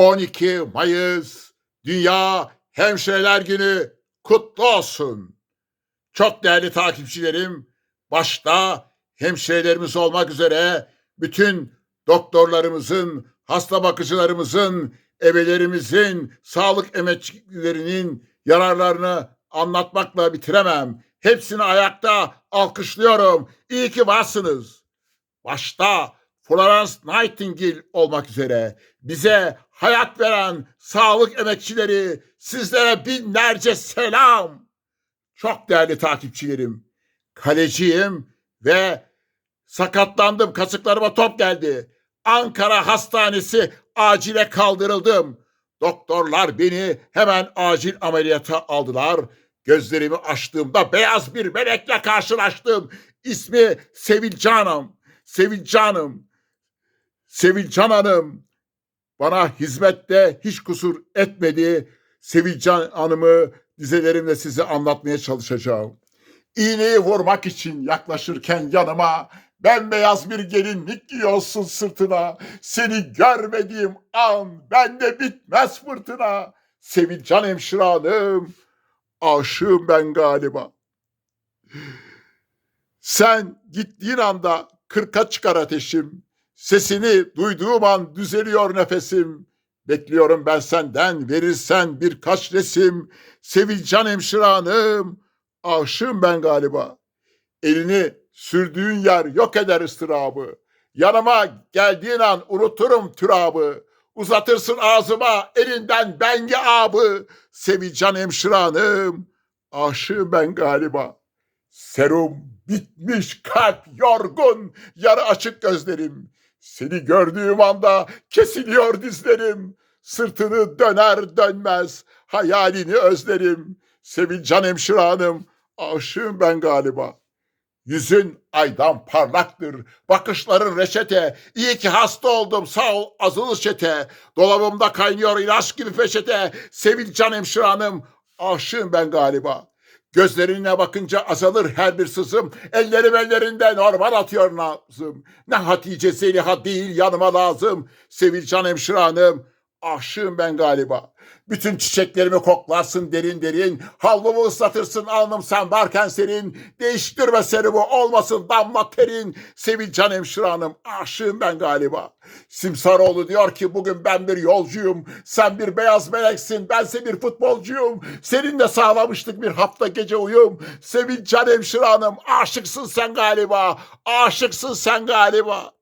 12 Mayıs Dünya Hemşireler Günü kutlu olsun. Çok değerli takipçilerim, başta hemşirelerimiz olmak üzere bütün doktorlarımızın, hasta bakıcılarımızın, ebelerimizin, sağlık emekçilerinin yararlarını anlatmakla bitiremem. Hepsini ayakta alkışlıyorum. İyi ki varsınız. Başta Florence Nightingale olmak üzere bize hayat veren sağlık emekçileri sizlere binlerce selam. Çok değerli takipçilerim. Kaleciyim ve sakatlandım. Kasıklarıma top geldi. Ankara Hastanesi acile kaldırıldım. Doktorlar beni hemen acil ameliyata aldılar. Gözlerimi açtığımda beyaz bir melekle karşılaştım. İsmi Sevilcan Hanım. Sevilcan Hanım. Sevilcan Hanım bana hizmette hiç kusur etmedi. Sevilcan Hanım'ı dizelerimle size anlatmaya çalışacağım. İğneyi vurmak için yaklaşırken yanıma bembeyaz bir gelinlik giyiyorsun sırtına. Seni görmediğim an bende bitmez fırtına. Sevilcan hemşire hanım, aşığım ben galiba. Sen gittiğin anda kırka çıkar ateşim. Sesini duyduğum an düzeliyor nefesim. Bekliyorum ben senden verirsen birkaç resim. Sevilcan hemşire hanım, aşığım ben galiba. Elini sürdüğün yer yok eder ıstırabı. Yanıma geldiğin an unuturum türabı. Uzatırsın ağzıma elinden bengi abı. Sevilcan hemşire hanım, aşığım ben galiba. Serum bitmiş kalp yorgun yarı açık gözlerim. Seni gördüğüm anda kesiliyor dizlerim. Sırtını döner dönmez hayalini özlerim. Sevilcan hemşire hanım aşığım ben galiba. Yüzün aydan parlaktır, bakışların reçete. İyi ki hasta oldum, sağ ol azılı çete. Dolabımda kaynıyor ilaç gibi peçete. Sevilcan hemşire hanım, aşığım ben galiba. Gözlerine bakınca azalır her bir sızım. Ellerim ellerinde normal atıyor nazım. Ne Hatice Zeliha değil yanıma lazım. Sevilcan hemşire hanım, aşığım ben galiba. Bütün çiçeklerimi koklarsın derin derin. Havlumu ıslatırsın alnım sen varken senin. Değiştirme serumu olmasın damla terin. Sevilcan hemşire hanım aşığım ben galiba. Simsaroğlu diyor ki bugün ben bir yolcuyum. Sen bir beyaz meleksin bense bir futbolcuyum. Seninle sağlamıştık bir hafta gece uyum. Sevilcan hemşire hanım aşıksın sen galiba. Aşıksın sen galiba.